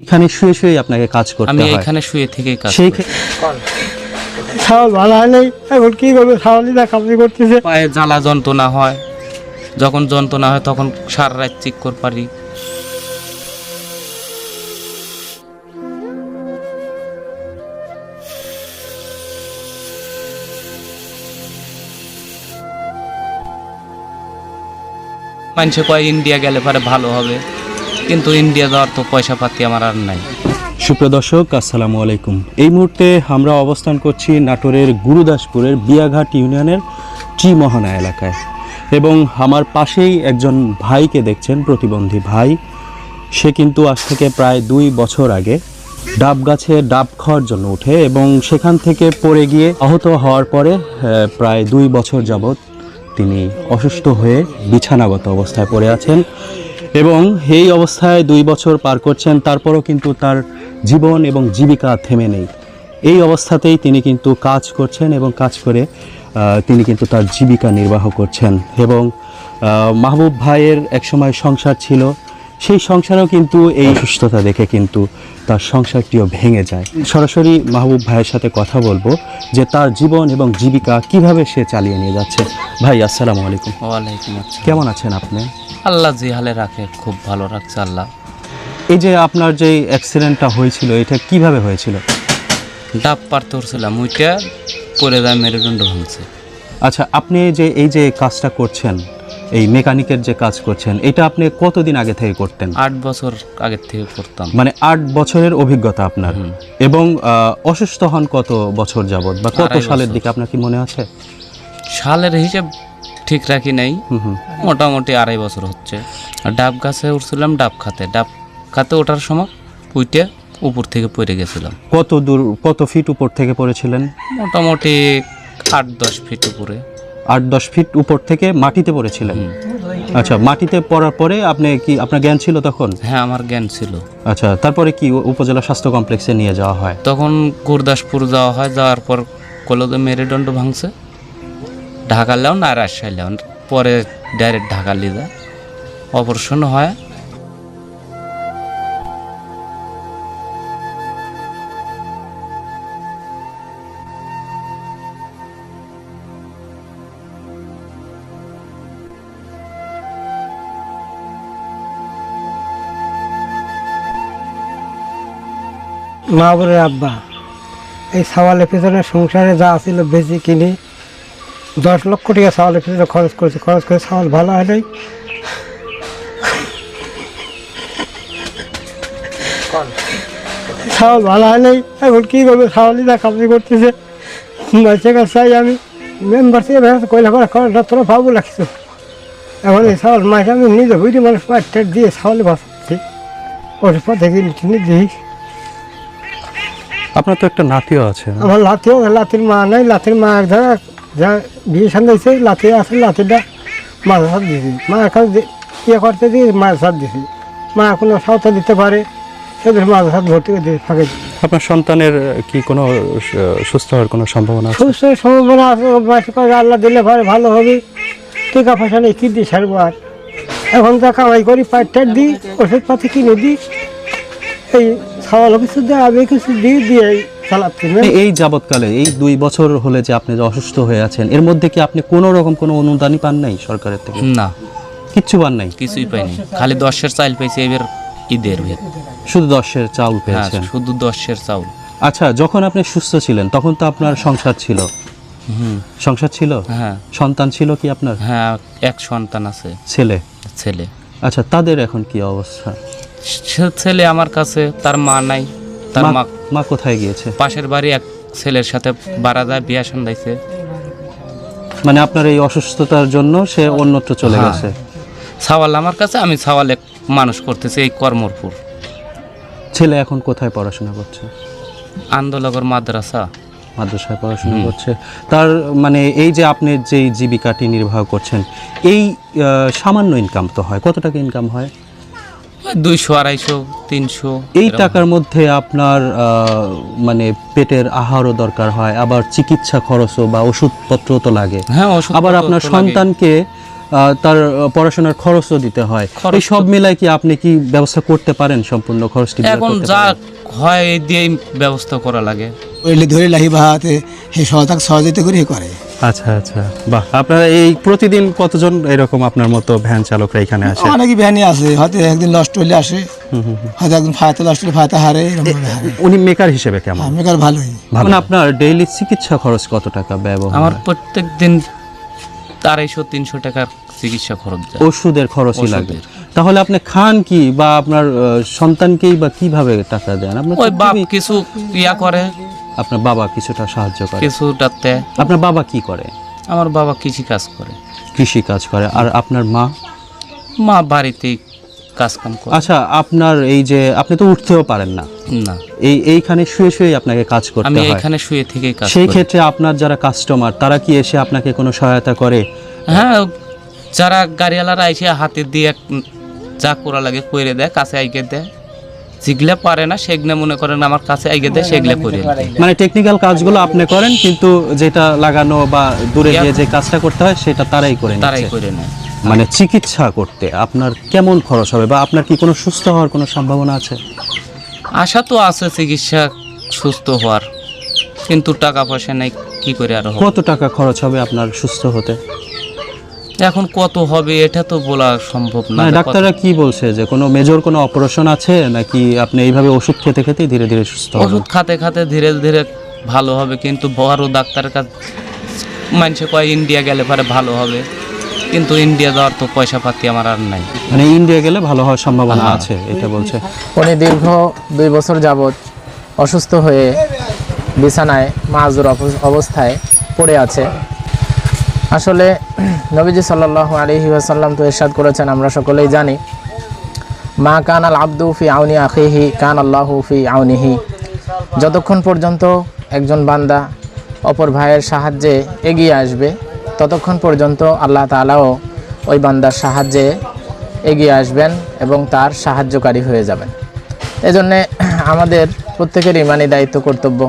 এখানে শুয়ে শুয়ে আপনাকে কাজ করতে আমি এখানে শুয়ে থেকে কাজ সেই ছাগল ভালো হয় নাই এখন কি করবে ছাগলই না কামড়ি করতেছে? পায়ে জ্বালা যন্ত্রণা হয়। যখন যন্ত্রণা হয় তখন সারা রাত চিক করে পারি। মানুষে কয় ইন্ডিয়া গেলে পরে ভালো হবে। কিন্তু ইন্ডিয়া যাওয়ার তো পয়সা পাতি আমার আর নাই। সুপ্রিয় দর্শক, আসসালামু আলাইকুম। এই মুহূর্তে আমরা অবস্থান করছি নাটোরের গুরুদাসপুরের বিয়াঘাট ইউনিয়নের মোহনা এলাকায়। এবং আমার পাশেই একজন ভাইকে দেখছেন, প্রতিবন্ধী ভাই। সে কিন্তু আজ থেকে প্রায় দুই বছর আগে ডাব গাছে ডাব খাওয়ার জন্য উঠে এবং সেখান থেকে পড়ে গিয়ে আহত হওয়ার পরে প্রায় দুই বছর যাবৎ তিনি অসুস্থ হয়ে বিছানাগত অবস্থায় পড়ে আছেন। এবং এই অবস্থায় দুই বছর পার করছেন তারপরও কিন্তু তার জীবন এবং জীবিকা থেমে নেই। এই অবস্থাতেই তিনি কিন্তু কাজ করছেন এবং কাজ করে তিনি কিন্তু তার জীবিকা নির্বাহ করছেন এবং মাহবুব ভাইয়ের একসময় সংসার ছিল। সেই সংসারেও কিন্তু এই সুস্থতা দেখে কিন্তু তার সংসারটিও ভেঙে যায়। সরাসরি মাহবুব ভাইয়ের সাথে কথা বলব যে তার জীবন এবং জীবিকা কীভাবে সে চালিয়ে নিয়ে যাচ্ছে। ভাই আসসালামু আলাইকুম। ওয়ালাইকুম আসসালাম। কেমন আছেন আপনি? আল্লাহ যে হালে রাখে খুব ভালো রাখছে আল্লাহ। এই যে আপনার যে অ্যাক্সিডেন্টটা হয়েছিল এটা কীভাবে হয়েছিল? ডাব পারতে উঠছিলাম ওইটা পরে যায় মেরুদণ্ড ভাঙছে। আচ্ছা আপনি যে এই যে কাজটা করছেন এই মেকানিকের যে কাজ করছেন এটা আপনি কতদিন আগে থেকে করতেন? আট বছর আগের থেকে করতাম। মানে আট বছরের অভিজ্ঞতা আপনার। এবং আহ, অসুস্থ হন কত বছর যাবত বা কত আড়াই সালের বছর। দিকে আপনার কি মনে আছে? সালের হিসেব ঠিক রাখি নাই। মোটামুটি আড়াই বছর হচ্ছে। আর ডাব গাছে উঠছিলাম ডাব খাতে। ডাব খাতে ওঠার সময় উইটে উপর থেকে পড়ে গেছিলাম। কত দূর কত ফিট উপর থেকে পড়েছিলেন? মোটামুটি আট দশ ফিট উপরে। আট দশ ফিট উপর থেকে মাটিতে পড়েছিলেন? আচ্ছা মাটিতে পড়ার পরে আপনি কি আপনার জ্ঞান ছিল তখন? হ্যাঁ আমার জ্ঞান ছিল। আচ্ছা তারপরে কি উপজেলা স্বাস্থ্য কমপ্লেক্সে নিয়ে যাওয়া হয়? তখন গুরদাসপুর যাওয়া হয় যাওয়ার পর কলদে মেরুদণ্ড ভাঙছে। ঢাকা লেও না রাজশাহী লেও। পরে ডাইরেক্ট ঢাকা যায় অপারেশন হয়। মা বলে, আব্বা, এই সাওয়ালের পেছনে সংসারে যা ছিল বেশি কিনে দশ লক্ষ টাকা সাওয়ালের পেছনে খরচ করেছে খরচ করে সাওয়াল ভালো হয় নাই। সাওয়াল ভালো হয় নাই এখন কী করবে সাওয়ালই না কামড়ি করতেছে চাই আমি মেম্বার থেকে কইলা করে কয়টা তোরা ভাবু লাগছে। এখন এই মাছ আমি নিজে বুঝি মানুষ পাট টাট দিয়ে সাওয়ালে বাঁচাচ্ছি ওর পথে কিনে কিনে দিই আপনার তো একটা নাতিও আছে। আমার লাতিও লাতির মা নাই লাতির মা এক ধরা যা বিয়ে সান্দাইছে লাতি আছে লাতিটা মাছ হাত দিয়েছি মা এখন ইয়ে করতে দিয়ে মাছ হাত দিয়েছি মা কোনো সাঁওতা দিতে পারে সেদের মাছ হাত ভর্তি করে দিয়ে ফাঁকে আপনার সন্তানের কি কোনো সুস্থ হওয়ার কোনো সম্ভাবনা আছে? সুস্থ সম্ভাবনা আছে মাসে করে আল্লাহ দিলে পারে ভালো হবে। টিকা পয়সা নেই কী দিই সারবো আর? এখন যা কামাই করি পাট টাট দিই ওষুধপাতি কিনে দিই এই খাওয়া কিছু দেয় আমি কিছু দিয়ে দিয়ে এই যাবৎকালে এই দুই বছর হলে যে আপনি যে অসুস্থ হয়ে আছেন এর মধ্যে কি আপনি কোনো রকম কোনো অনুদানই পান নাই সরকারের থেকে? না। কিচ্ছু পান নাই? কিছুই পাইনি। খালি দশের চাল পেয়েছি এবার ঈদের ভেদ। শুধু দশের চাউল হ্যাঁ পেয়েছেন? শুধু দশের চাউল। আচ্ছা যখন আপনি সুস্থ ছিলেন তখন তো আপনার সংসার ছিল। হুম। সংসার ছিল? হ্যাঁ। সন্তান ছিল কি আপনার? হ্যাঁ এক সন্তান আছে। ছেলে? ছেলে। আচ্ছা তাদের এখন কি অবস্থা? সে ছেলে আমার কাছে তার মা নাই। তার মা মা কোথায় গিয়েছে? পাশের বাড়ি এক ছেলের সাথে যায় বিয়া সন্ধাইছে মানে আপনার এই অসুস্থতার জন্য সে অন্যত্র চলে হ্যাঁ। গেছে? ছাওয়াল আমার কাছে আমি ছাওয়ালে মানুষ করতেছি এই কর্মরপুর। ছেলে এখন কোথায় পড়াশোনা করছে? আন্দোলগর মাদ্রাসা। মাদ্রাসায় পড়াশোনা করছে। তার মানে এই যে আপনি যে জীবিকাটি নির্বাহ করছেন এই সামান্য ইনকাম তো হয়। কত টাকা ইনকাম হয়? দুইশো আড়াইশো তিনশো এই টাকার মধ্যে আপনার মানে পেটের আহারও দরকার হয় আবার চিকিৎসা খরচও বা ওষুধপত্র তো লাগে। হ্যাঁ আবার আপনার সন্তানকে তার পড়াশোনার খরচও দিতে হয়। এই সব মিলাই কি আপনি কি ব্যবস্থা করতে পারেন সম্পূর্ণ খরচটি এখন যা হয় এই দিয়েই ব্যবস্থা করা লাগে। ওইলে ধরে লাহি বাহাতে সহযোগিতা করে করে। আচ্ছা আচ্ছা। বাহ আপনারা এই প্রতিদিন কতজন এরকম আপনার মতো ভ্যান চালকরা এখানে আসে? অনেকই ভ্যানই আছে হয়তো একদিন লস্ট হইলে আসে হয়তো একদিন ফায়াতে লস্ট হলে ফায়াতে হারে উনি মেকার হিসেবে কেমন? আমি কার ভালোই। এখন আপনার ডেইলি চিকিৎসা খরচ কত টাকা ব্যবহার আমার প্রত্যেক দিন আড়াইশো তিনশো টাকার চিকিৎসা খরচ যায়। ওষুধের খরচই লাগে তাহলে আপনি খান কি বা আপনার সন্তানকেই বা কীভাবে টাকা দেন? আপনার ওই বাপ কিছু ইয়া করে আপনার বাবা কিছুটা সাহায্য করে? কিছুটাতে আপনার বাবা কি করে? আমার বাবা কৃষি কাজ করে। কৃষি কাজ করে। আর আপনার মা? মা বাড়িতেই কাজ কাম করে। আচ্ছা আপনার এই যে আপনি তো উঠতেও পারেন না। না। এই এইখানে শুয়ে শুয়ে আপনাকে কাজ করতে আমি হয়। এখানে শুয়ে থেকে কাজ সেই ক্ষেত্রে আপনার যারা কাস্টমার তারা কি এসে আপনাকে কোনো সহায়তা করে? হ্যাঁ যারা গাড়িওয়ালারা এসে হাতে দিয়ে যা করা লাগে কইরে দেয় কাছে আইগে দেয়। যেগুলা পারে না সেগুলা মনে করেন আমার কাছে আইগে দেয় সেগুলা করে মানে টেকনিক্যাল কাজগুলো আপনি করেন কিন্তু যেটা লাগানো বা দূরে গিয়ে যে কাজটা করতে হয় সেটা তারাই করে তারাই করে নেয়। মানে চিকিৎসা করতে আপনার কেমন খরচ হবে বা আপনার কি কোনো সুস্থ হওয়ার কোনো সম্ভাবনা আছে? আশা তো আছে চিকিৎসা সুস্থ হওয়ার কিন্তু টাকা পয়সা নেই কি করে আর কত টাকা খরচ হবে আপনার সুস্থ হতে? এখন কত হবে এটা তো বলা সম্ভব না। মানে ডাক্তাররা কি বলছে? যে কোনো মেজর কোনো অপারেশন আছে? নাকি আপনি এইভাবে ওষুধ খেতে খেতেই ধীরে ধীরে সুস্থ হবেন? ওষুধ খাতে খাতে ধীরে ধীরে ভালো হবে কিন্তু বড় ডাক্তারের কাছে মানুষে কয় ইন্ডিয়া গেলে পরে ভালো হবে। কিন্তু ইন্ডিয়া যাওয়ার তো পয়সা পাতি আমার আর নাই। মানে ইন্ডিয়া গেলে ভালো হওয়ার সম্ভাবনা আছে এটা বলছে। উনি দীর্ঘ দুই বছর যাবৎ অসুস্থ হয়ে বিছানায় মাজুর অব- অবস্থায় পড়ে আছে। আসলে নবীজি সাল্লাহ আলহি আসাল্লাম তো এরশাদ করেছেন, আমরা সকলেই জানি। মা কান আল আব্দু ফি আউনি আখিহি, কান আল্লাহ ফি আউনিহি। যতক্ষণ পর্যন্ত একজন বান্দা অপর ভাইয়ের সাহায্যে এগিয়ে আসবে, ততক্ষণ পর্যন্ত আল্লাহ তাআলাও ওই বান্দার সাহায্যে এগিয়ে আসবেন এবং তার সাহায্যকারী হয়ে যাবেন। এজন্যে আমাদের প্রত্যেকের ইমানি দায়িত্ব, কর্তব্য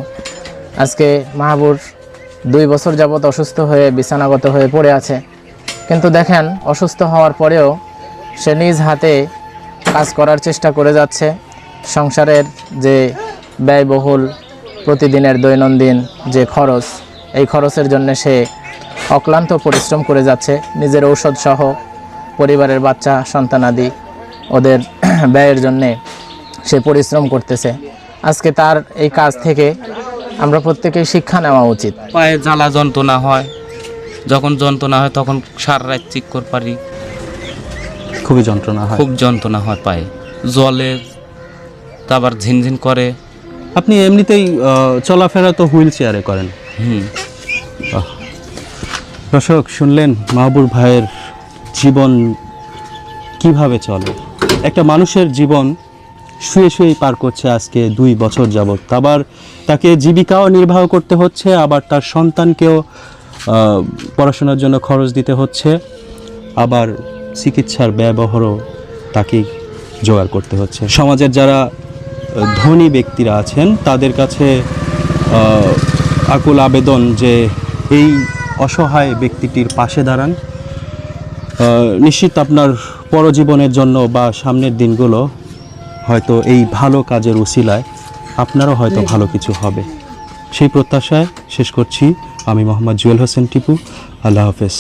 আজকে মাহবুর দুই বছর যাবৎ অসুস্থ হয়ে বিছানাগত হয়ে পড়ে আছে। কিন্তু দেখেন, অসুস্থ হওয়ার পরেও সে নিজ হাতে কাজ করার চেষ্টা করে যাচ্ছে। সংসারের যে ব্যয়বহুল প্রতিদিনের দৈনন্দিন যে খরচ, এই খরচের জন্য সে অক্লান্ত পরিশ্রম করে যাচ্ছে। নিজের ঔষধ সহ পরিবারের বাচ্চা সন্তানাদি ওদের ব্যয়ের জন্যে সে পরিশ্রম করতেছে। আজকে তার এই কাজ থেকে আমরা প্রত্যেকেই শিক্ষা নেওয়া উচিত। পায়ে জ্বালা যন্ত্রণা হয় যখন যন্ত্রণা হয় তখন সারা রাত চিক করে পারি। খুবই যন্ত্রণা হয়। খুব যন্ত্রণা হয় পায়ে। জলে তারপর ঝিনঝিন করে। আপনি এমনিতেই চলাফেরা তো হুইল চেয়ারে করেন। হুম। দর্শক শুনলেন মাহবুর ভাইয়ের জীবন কীভাবে চলে? একটা মানুষের জীবন শুয়ে শুয়েই পার করছে আজকে দুই বছর যাবৎ। আবার তাকে জীবিকাও নির্বাহ করতে হচ্ছে, আবার তার সন্তানকেও পড়াশোনার জন্য খরচ দিতে হচ্ছে, আবার চিকিৎসার ব্যয়বহারও তাকেই জোগাড় করতে হচ্ছে। সমাজের যারা ধনী ব্যক্তিরা আছেন, তাদের কাছে আকুল আবেদন যে এই অসহায় ব্যক্তিটির পাশে দাঁড়ান। নিশ্চিত আপনার পরজীবনের জন্য বা সামনের দিনগুলো হয়তো এই ভালো কাজের উসিলায় আপনারও হয়তো ভালো কিছু হবে। সেই প্রত্যাশায় শেষ করছি। আমি মোহাম্মদ জুয়েল হোসেন টিপু। আল্লাহ হাফেজ।